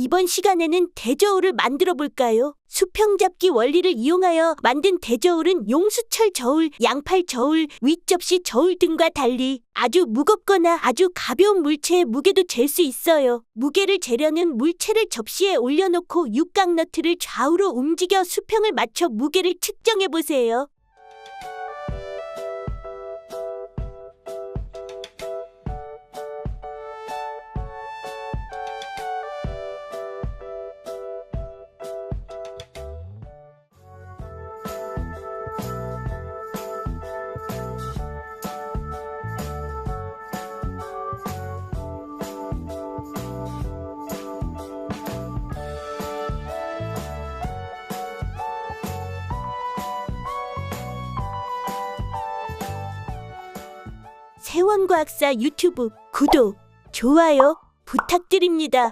이번 시간에는 대저울을 만들어 볼까요? 수평잡기 원리를 이용하여 만든 대저울은 용수철 저울, 양팔 저울, 윗접시 저울 등과 달리 아주 무겁거나 아주 가벼운 물체의 무게도 잴 수 있어요. 무게를 재려는 물체를 접시에 올려놓고 육각 너트를 좌우로 움직여 수평을 맞춰 무게를 측정해 보세요. 세원과학사 유튜브 구독, 좋아요 부탁드립니다.